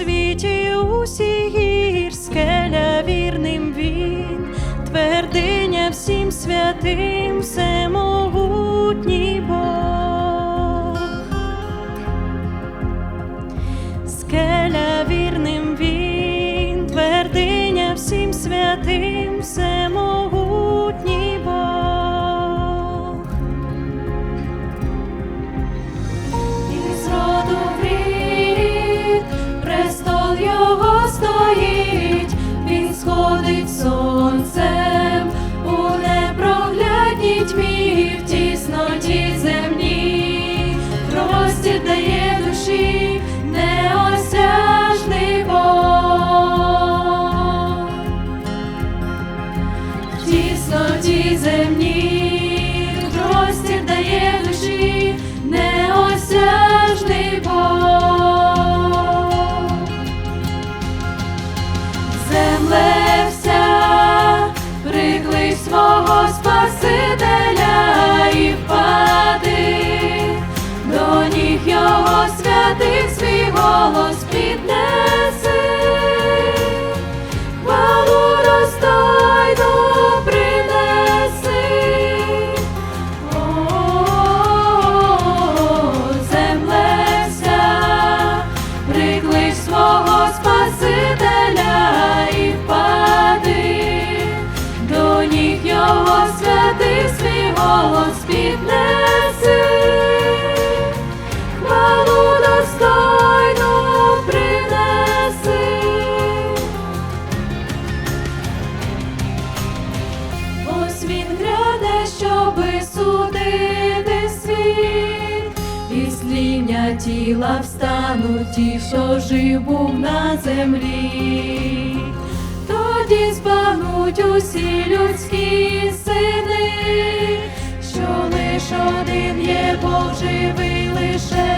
світі усі гірськеля вірним він, твердиня всім святим, всемогутній Бог. Скеля вірним він, твердиня всім святим. Простір дає душі неосяжний Бог. В тісноті земній, до його святих свій голос піднеси. Хвалу принеси. О, земле вся, приклич свого Спасителя і впади, до ніг його святий свій голос піднеси. змінити світ, і сління тіла встануть ті, що жив був на землі, тоді збагнуть усі людські сини, що лиш один є Бог живий, лише.